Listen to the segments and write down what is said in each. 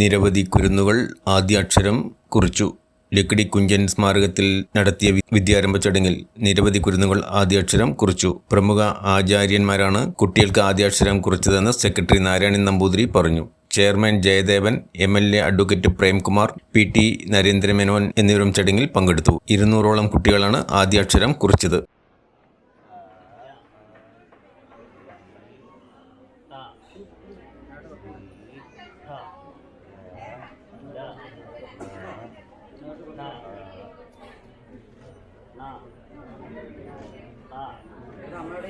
നിരവധി കുരുന്നുകൾ ആദ്യാക്ഷരം കുറിച്ചു. ലക്കിടി കുഞ്ചൻ സ്മാരകത്തിൽ നടത്തിയ വിദ്യാരംഭ ചടങ്ങിൽ നിരവധി കുരുന്നുകൾ ആദ്യാക്ഷരം കുറിച്ചു. പ്രമുഖ ആചാര്യന്മാരാണ് കുട്ടികൾക്ക് ആദ്യാക്ഷരം കുറിച്ചതെന്ന് സെക്രട്ടറി നാരായണൻ നമ്പൂതിരി പറഞ്ഞു. Chairman Jayadevan M L A advocate Premkumar P T Narendra Menon എന്നിവരും ചടങ്ങിൽ പങ്കെടുത്തു. ഇരുന്നൂറോളം കുട്ടികളാണ് ആദ്യാക്ഷരം കുറിച്ചത്.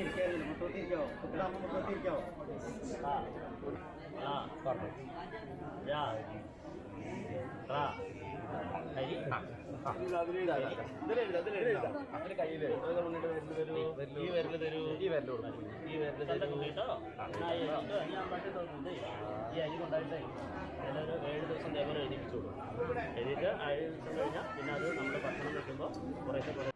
ഇരിക്കാറില്ല മുട്ടോത്തിരിക്കാവോ കുട്ടികളാകുമ്പോൾ മുട്ടോത്തിരിക്കാവോ എഴുതിയിട്ട് ഏഴ് ദിവസം കഴിഞ്ഞാൽ പിന്നെ അത് നമ്മൾ ഭക്ഷണം വെക്കുമ്പോൾ കുറേശ്ശെ കുറേ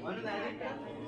One of that.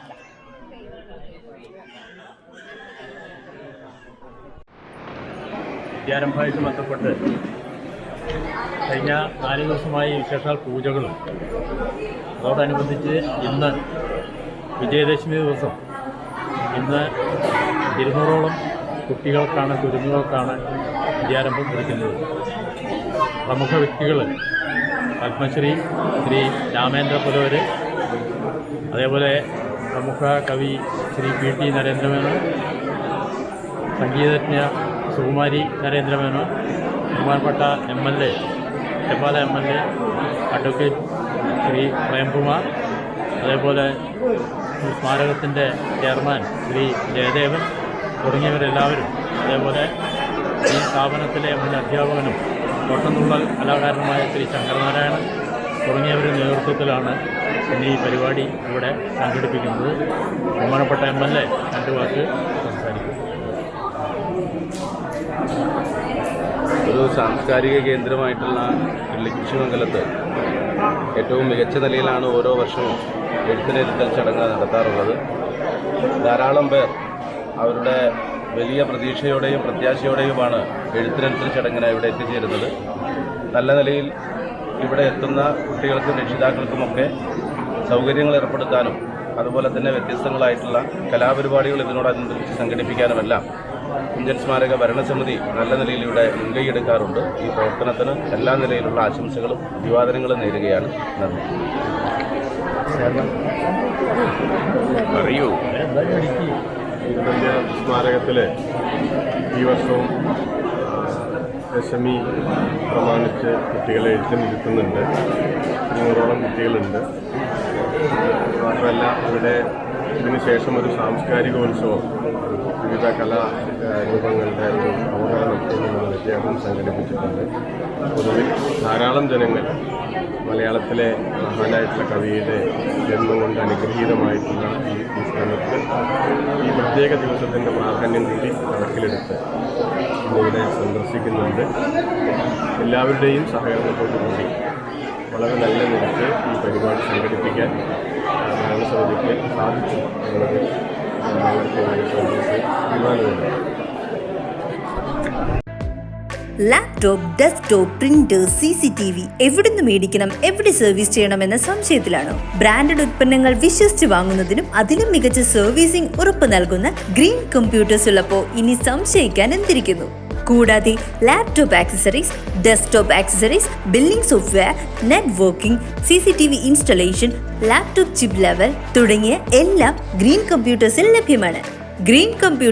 വിദ്യാരംഭമായിട്ട് ബന്ധപ്പെട്ട് കഴിഞ്ഞ നാല് ദിവസമായി വിശേഷാൽ പൂജകളും. അതോടനുബന്ധിച്ച് ഇന്ന് വിജയദശമി ദിവസം. ഇന്ന് ഇരുന്നൂറോളം കുട്ടികൾക്കാണ് കുരുന്നുകൾക്കാണ് വിദ്യാരംഭം കുറിക്കുന്നത് പ്രമുഖ വ്യക്തികൾ പത്മശ്രീ ശ്രീ രാമേന്ദ്ര പുലവർ അതേപോലെ പ്രമുഖ കവി ശ്രീ പി ടി നരേന്ദ്രമേനോൻ സംഗീതജ്ഞ സുകുമാരി നരേന്ദ്രമേനോൻ ബഹുമാനപ്പെട്ട M L A Chembala M L A advocate Shri Premkumar അതേപോലെ സ്മാരകത്തിന്റെ ചെയർമാൻ ശ്രീ ജയദേവൻ തുടങ്ങിയവരെല്ലാവരും അതേപോലെ ഈ സ്ഥാപനത്തിലെ മുൻ അധ്യാപകനും തൊട്ടന്നുള്ളൽ കലാകാരനുമായ ശ്രീ ശങ്കരനാരായണൻ തുടങ്ങിയവരുടെ നേതൃത്വത്തിലാണ് ഇന്ന് ഈ പരിപാടി ഇവിടെ സംഘടിപ്പിക്കുന്നത്. ബഹുമാനപ്പെട്ട എം എൽ എ രണ്ട് വാക്ക് സംസാരിക്കും. ഒരു സാംസ്കാരിക കേന്ദ്രമായിട്ടുള്ള ലക്ഷ്യമംഗലത്ത് ഏറ്റവും മികച്ച നിലയിലാണ് ഓരോ വർഷവും എഴുത്തിനിരുത്തൽ ചടങ്ങ് നടത്താറുള്ളത്. ധാരാളം പേർ അവരുടെ വലിയ പ്രതീക്ഷയോടെയും പ്രത്യാശയോടെയുമാണ് എഴുത്തിനിരുത്തൽ ചടങ്ങിന് ഇവിടെ എത്തിച്ചേരുന്നത്. നല്ല നിലയിൽ ഇവിടെ എത്തുന്ന കുട്ടികൾക്കും രക്ഷിതാക്കൾക്കുമൊക്കെ സൗകര്യങ്ങൾ ഏർപ്പെടുത്താനും അതുപോലെ തന്നെ വ്യത്യസ്തങ്ങളായിട്ടുള്ള കലാപരിപാടികൾ ഇതിനോടനുബന്ധിച്ച് സംഘടിപ്പിക്കാനുമെല്ലാം കുഞ്ചൻ സ്മാരക ഭരണസമിതി നല്ല നിലയിൽ ഇവിടെ ഈ പ്രവർത്തനത്തിന് എല്ലാ നിലയിലുള്ള ആശംസകളും അഭിവാദനങ്ങളും നേരുകയാണ്. നന്ദി. അറിയൂ. ഇന്ത്യ സ്മാരകത്തിലെ ഈ വർഷവും ദശമി പ്രമാണിച്ച് കുട്ടികളെ എഴുത്തിനിരുത്തുന്നുണ്ട് നൂറോളം കുട്ടികളുണ്ട്. മാത്രമല്ല ഇവിടെ ഇതിന് ശേഷം ഒരു സാംസ്കാരികോത്സവം വിവിധ കലാ രൂപങ്ങളുടെ ഒരു അവതരണം വ്യത്യാസം സംഘടിപ്പിച്ചിട്ടുണ്ട്. പൊതുവിൽ ധാരാളം ജനങ്ങൾ മലയാളത്തിലെ മഹാനായിട്ടുള്ള കവിയുടെ ജന്മം കൊണ്ട് അനുഗ്രഹീതമായിട്ടുള്ള ഈ സ്ഥലത്ത് ഈ പ്രത്യേക ദിവസത്തിന്റെ പ്രാധാന്യം കൂടി കണക്കിലെടുത്ത് ഇന്നിവിടെ സന്ദർശിക്കുന്നുണ്ട്. എല്ലാവരുടെയും സഹകരണത്തോടു കൂടി വളരെ നല്ല നിലയ്ക്ക് ഈ പരിപാടി സംഘടിപ്പിക്കാൻ ഭരണസമിതിക്ക് സാധിച്ചു എന്നത് laptop desktop printer C C T V എവിടുന്ന് മേടിക്കണം എവിടെ സർവീസ് ചെയ്യണമെന്ന സംശയത്തിലാണോ. ബ്രാൻഡഡ് ഉൽപ്പന്നങ്ങൾ വിശ്വസിച്ച് വാങ്ങുന്നതിനും അതിലും മികച്ച സർവീസിംഗ് ഉറപ്പ് നൽകുന്ന ഗ്രീൻ കമ്പ്യൂട്ടേഴ്സ് ഉള്ളപ്പോൾ ഇനി സംശയിക്കാൻ എന്തിരിക്കുന്നു? കൂടാതെ laptop accessories desktop accessories billing software networking C C T V installation laptop chip level തുടങ്ങിയ എല്ലാം ഗ്രീൻ കമ്പ്യൂട്ടേഴ്സിൽ ലഭ്യമാണ്. Green computer